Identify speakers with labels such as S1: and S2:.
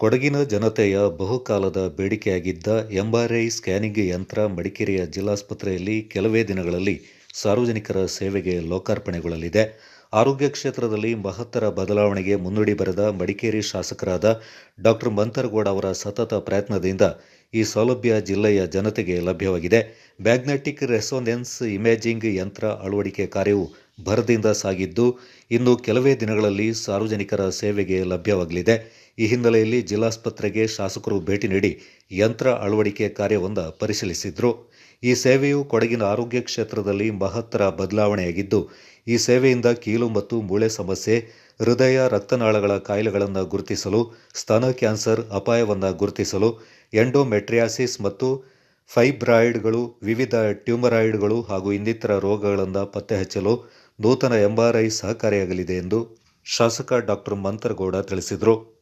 S1: ಕೊಡಗಿನ ಜನತೆಯ ಬಹುಕಾಲದ ಬೇಡಿಕೆಯಾಗಿದ್ದ MRI scanning ಯಂತ್ರ ಮಡಿಕೇರಿಯ ಜಿಲ್ಲಾಸ್ಪತ್ರೆಯಲ್ಲಿ ಕೆಲವೇ ದಿನಗಳಲ್ಲಿ ಸಾರ್ವಜನಿಕರ ಸೇವೆಗೆ ಲೋಕಾರ್ಪಣೆಗೊಳ್ಳಲಿದೆ. ಆರೋಗ್ಯ ಕ್ಷೇತ್ರದಲ್ಲಿ ಮಹತ್ತರ ಬದಲಾವಣೆಗೆ ಮುನ್ನುಡಿ ಬರೆದ ಮಡಿಕೇರಿ ಶಾಸಕರಾದ ಡಾಕ್ಟರ್ ಮಂತರಗೌಡ ಅವರ ಸತತ ಪ್ರಯತ್ನದಿಂದ ಈ ಸೌಲಭ್ಯ ಜಿಲ್ಲೆಯ ಜನತೆಗೆ ಲಭ್ಯವಾಗಿದೆ. ಮ್ಯಾಗ್ನೆಟಿಕ್ ರೆಸೋನೆನ್ಸ್ ಇಮೇಜಿಂಗ್ ಯಂತ್ರ ಅಳವಡಿಕೆ ಕಾರ್ಯವು ಭರದಿಂದ ಸಾಗಿದ್ದು ಇನ್ನು ಕೆಲವೇ ದಿನಗಳಲ್ಲಿ ಸಾರ್ವಜನಿಕರ ಸೇವೆಗೆ ಲಭ್ಯವಾಗಲಿದೆ. ಈ ಹಿನ್ನೆಲೆಯಲ್ಲಿ ಜಿಲ್ಲಾಸ್ಪತ್ರೆಗೆ ಶಾಸಕರು ಭೇಟಿ ನೀಡಿ ಯಂತ್ರ ಅಳವಡಿಕೆ ಕಾರ್ಯವೊಂದ ಪರಿಶೀಲಿಸಿದ್ರು. ಈ ಸೇವೆಯು ಕೊಡಗಿನ ಆರೋಗ್ಯ ಕ್ಷೇತ್ರದಲ್ಲಿ ಮಹತ್ತರ ಬದಲಾವಣೆಯಾಗಿದ್ದು, ಈ ಸೇವೆಯಿಂದ ಕೀಲು ಮತ್ತು ಮೂಳೆ ಸಮಸ್ಯೆ, ಹೃದಯ ರಕ್ತನಾಳಗಳ ಕಾಯಿಲೆಗಳನ್ನು ಗುರುತಿಸಲು, ಸ್ತನ ಕ್ಯಾನ್ಸರ್ ಅಪಾಯವನ್ನು ಗುರುತಿಸಲು, ಎಂಡೋಮೆಟ್ರಿಯಾಸಿಸ್ ಮತ್ತು ಫೈಬ್ರಾಯ್ಡ್ಗಳು, ವಿವಿಧ ಟ್ಯೂಮರಾಯ್ಡ್ಗಳು ಹಾಗೂ ಇನ್ನಿತರ ರೋಗಗಳನ್ನು ಪತ್ತೆ ಹಚ್ಚಲು ನೂತನ ಎಂಆರ್ಐ ಸಹಕಾರಿಯಾಗಲಿದೆ ಎಂದು ಶಾಸಕ ಡಾಕ್ಟರ್ ಮಂತರಗೌಡ ತಿಳಿಸಿದರು.